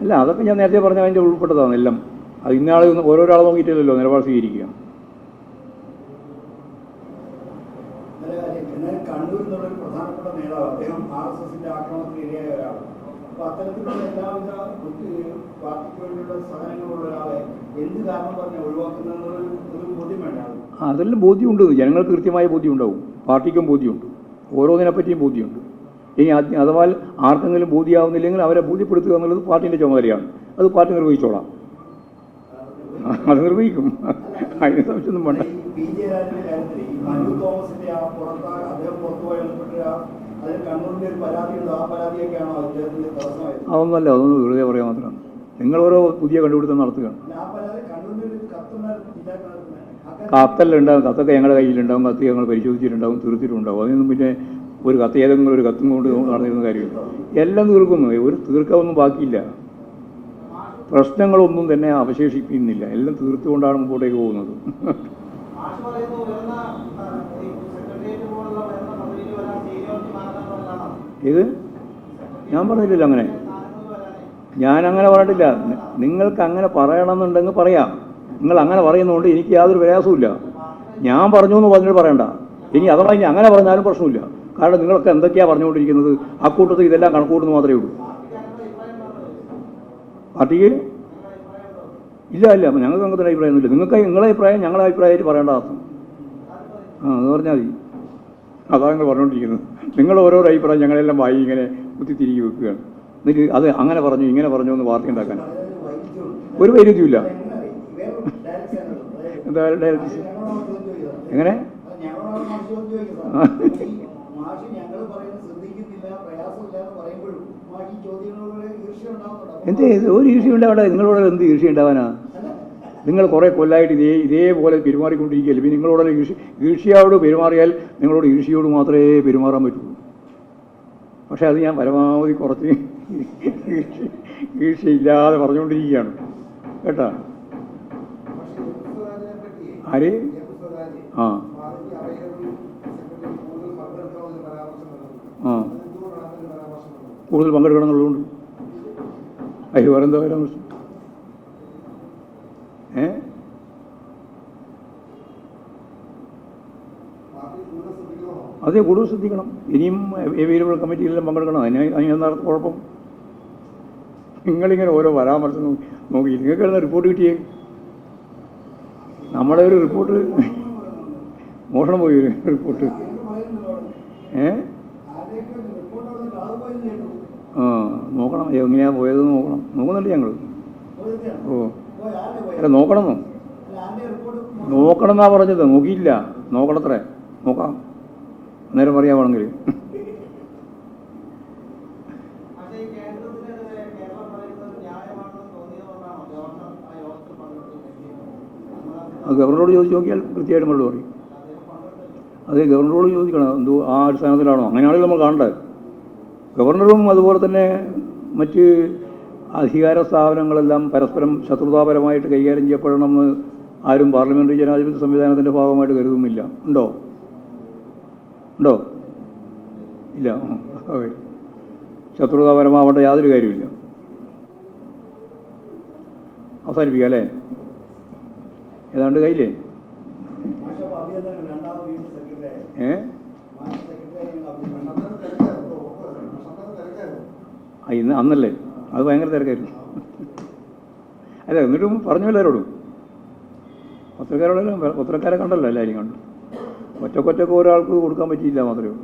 അല്ല അതൊക്കെ ഞാൻ നേരത്തെ പറഞ്ഞ അതിന്റെ ഉൾപ്പെട്ടതാണ് എല്ലാം. അത് ഇന്നയാൾ ഓരോരാളെ നോക്കിയിട്ടില്ലല്ലോ നിലപാട് സ്വീകരിക്കുക. കണ്ണൂർ എന്നുള്ളൊരു പ്രധാനപ്പെട്ട നേതാവ് അദ്ദേഹം ആർ എസ് എസിന്റെ ആക്രമണത്തിന് ഇരയായ ഒരാളാണ്. അപ്പൊ അത്തരത്തിലുള്ള എല്ലാവിധ ബുദ്ധി- പാർട്ടിക്ക് വേണ്ടിയുള്ള സഹനങ്ങളുള്ള ഒരാളെ എന്ത് കാരണം പറഞ്ഞ ഒരു ബോധ്യം വേണ്ട ആൾക്ക്. അതെല്ലാം ബോധ്യമുണ്ട്. ജനങ്ങൾക്ക് കൃത്യമായ ബോധ്യമുണ്ടാവും. പാർട്ടിക്കും ബോധ്യമുണ്ട്. ഓരോന്നിനെ പറ്റിയും ബോധ്യമുണ്ട്. ഇനി അഥവാ ആർക്കെങ്കിലും ബോധ്യമാവുന്നില്ലെങ്കിൽ അവരെ ബോധ്യപ്പെടുത്തുക എന്നുള്ളത് പാർട്ടിന്റെ ചുമതലയാണ്. അത് പാർട്ടി നിർവഹിച്ചോളാം. അത് നിർവഹിക്കും. അതിന് സംശയമൊന്നും വേണ്ട. അതൊന്നുമല്ല അതൊന്നും വെറുതെ പറയാൻ മാത്രമാണ് നിങ്ങൾ ഓരോ പുതിയ കണ്ടുപിടുത്തം നടത്തുകയാണ് പിന്നെ ആ പരാതി കണ്ണൂരിന്റെ ഒരു കത്തുണ്ടായിരുന്നു ജില്ലാ കളക്ടറിന്. ആ കാര്യം- കത്തെല്ലാം ഉണ്ടാവും കത്തൊക്കെ ഞങ്ങളുടെ കയ്യിലുണ്ടാവും കത്ത് ഞങ്ങൾ പരിശോധിച്ചിട്ടുണ്ടാവും തീർത്തിട്ടുണ്ടാവും. അതിനൊന്നും പിന്നെ ഒരു കത്ത് ഏതെങ്കിലും ഒരു കത്തും കൊണ്ട് നടന്നിരുന്ന കാര്യമില്ല എല്ലാം തീർക്കുന്നു ഒരു തീർക്കാവൊന്നും ബാക്കിയില്ല. പ്രശ്നങ്ങളൊന്നും തന്നെ അവശേഷിപ്പിക്കുന്നില്ല എല്ലാം തീർത്തുകൊണ്ടാണ് മുമ്പോട്ടേക്ക് പോകുന്നത്. ഇത് ഞാൻ പറഞ്ഞില്ലല്ലോ അങ്ങനെ. ഞാൻ അങ്ങനെ പറഞ്ഞിട്ടില്ല. നിങ്ങൾക്ക് അങ്ങനെ പറയണമെന്നുണ്ടെങ്കിൽ പറയാം. നിങ്ങൾ അങ്ങനെ പറയുന്നതുകൊണ്ട് എനിക്ക് യാതൊരു പ്രയാസമില്ല ഞാൻ പറഞ്ഞു എന്ന് പറഞ്ഞിട്ട് പറയണ്ട. ഇനി അഥവാ ഇനി അങ്ങനെ പറഞ്ഞാലും പ്രശ്നമില്ല. കാരണം നിങ്ങളൊക്കെ എന്തൊക്കെയാണ് പറഞ്ഞുകൊണ്ടിരിക്കുന്നത്? അക്കൂട്ടത്തിൽ ഇതെല്ലാം കണക്കൂട്ടുന്നു മാത്രമേ ഉള്ളൂ. പാർട്ടിക്ക്? ഇല്ല ഇല്ല. ഞങ്ങൾക്ക് അങ്ങനത്തെ അഭിപ്രായമൊന്നുമില്ല. നിങ്ങൾക്ക് നിങ്ങളെ അഭിപ്രായം ഞങ്ങളുടെ അഭിപ്രായമായിട്ട് പറയേണ്ട അർത്ഥം ആ അത് പറഞ്ഞാൽ മതി. അതാണ് നിങ്ങൾ പറഞ്ഞുകൊണ്ടിരിക്കുന്നത്. നിങ്ങൾ ഓരോരോ അഭിപ്രായം ഞങ്ങളെല്ലാം വായി ഇങ്ങനെ കുത്തിത്തിരികി വെക്കുകയാണ്. എന്നിട്ട് അത് അങ്ങനെ പറഞ്ഞു ഇങ്ങനെ പറഞ്ഞു എന്ന് വാർത്ത ഉണ്ടാക്കാൻ. ഒരു വൈരുദ്ധ്യമില്ല എങ്ങനെ? എന്ത് ഒരു ഈർഷ്യ ഉണ്ടാവട്ടെ നിങ്ങളോട് എന്ത് ഈർഷ്യ ഉണ്ടാവാനാ? നിങ്ങൾ കുറേ കൊല്ലായിട്ട് ഇതേ ഇതേപോലെ പെരുമാറിക്കൊണ്ടിരിക്കുകയല്ലേ? പിന്നെ നിങ്ങളോട് ഈർഷ്യ ഈർഷ്യയോട് പെരുമാറിയാൽ നിങ്ങളോട് ഈർഷ്യയോട് മാത്രമേ പെരുമാറാൻ പറ്റുള്ളൂ. പക്ഷെ അത് ഞാൻ പരമാവധി കുറച്ച് ഈർഷ്യ ഇല്ലാതെ പറഞ്ഞുകൊണ്ടിരിക്കുകയാണ്. കേട്ടോ? ആര് ആ. ആ. കൂടുതൽ പങ്കെടുക്കണം എന്നുള്ളതുകൊണ്ട് അയ്യോ വേറെന്താ വരാൻ പ്രശ്നം ഏ? അതേ കൂടുതൽ ശ്രദ്ധിക്കണം. ഇനിയും അവൈലബിൾ കമ്മിറ്റിയിലെല്ലാം പങ്കെടുക്കണം. അതിന് അതിനെന്താ കുഴപ്പം? നിങ്ങളിങ്ങനെ ഓരോ പരാമർശം നോക്കി നിങ്ങൾക്ക് റിപ്പോർട്ട് കിട്ടിയേ? നമ്മുടെ ഒരു റിപ്പോർട്ട് മോഷണം പോയി ഒരു റിപ്പോർട്ട് ഏ? ആ നോക്കണം. എങ്ങനെയാ പോയത് നോക്കണം. നോക്കുന്നുണ്ട് ഞങ്ങൾ ഓ. അല്ല നോക്കണമെന്നോ നോക്കണം എന്നാ പറഞ്ഞത്. നോക്കിയില്ല. നോക്കണത്രേ. നോക്കാം. അന്നേരം പറയാവാണെങ്കിൽ പക്ഷേ ഗവർണറോട് ചോദിച്ച് നോക്കിയാൽ കൃത്യമായിട്ട് മറുപടി പറയും. അത് ഗവർണറോട് ചോദിക്കണം. എന്തോ ആ അടിസ്ഥാനത്തിലാണോ അങ്ങനെയാണെങ്കിൽ നമ്മൾ കാണേണ്ടത് ഗവർണറും അതുപോലെ തന്നെ മറ്റ് അധികാര സ്ഥാപനങ്ങളെല്ലാം പരസ്പരം ശത്രുതാപരമായിട്ട് കൈകാര്യം ചെയ്യപ്പെടണമെന്ന് ആരും പാർലമെന്ററി ജനാധിപത്യ സംവിധാനത്തിന്റെ ഭാഗമായിട്ട് കരുതുന്നില്ല. ഉണ്ടോ? ഉണ്ടോ? ഇല്ല. ആ, ശത്രുതാപരമാവേണ്ട യാതൊരു കാര്യമില്ല അവസാനിപ്പിക്കാം അല്ലേ? ഏതാണ്ട് കയ്യിലേ? ഏ? ഇന്ന് അന്നല്ലേ? അത് ഭയങ്കര തിരക്കായിരുന്നു. അല്ല എന്നിട്ടും പറഞ്ഞു എല്ലാവരോടും പത്രക്കാരോടെല്ലാം പത്രക്കാരെ കണ്ടല്ലോ എല്ലാവരും കണ്ടു. ഒറ്റക്കൊറ്റക്ക് ഒരാൾക്ക് കൊടുക്കാൻ പറ്റിയില്ല മാത്രമേ ഉള്ളൂ.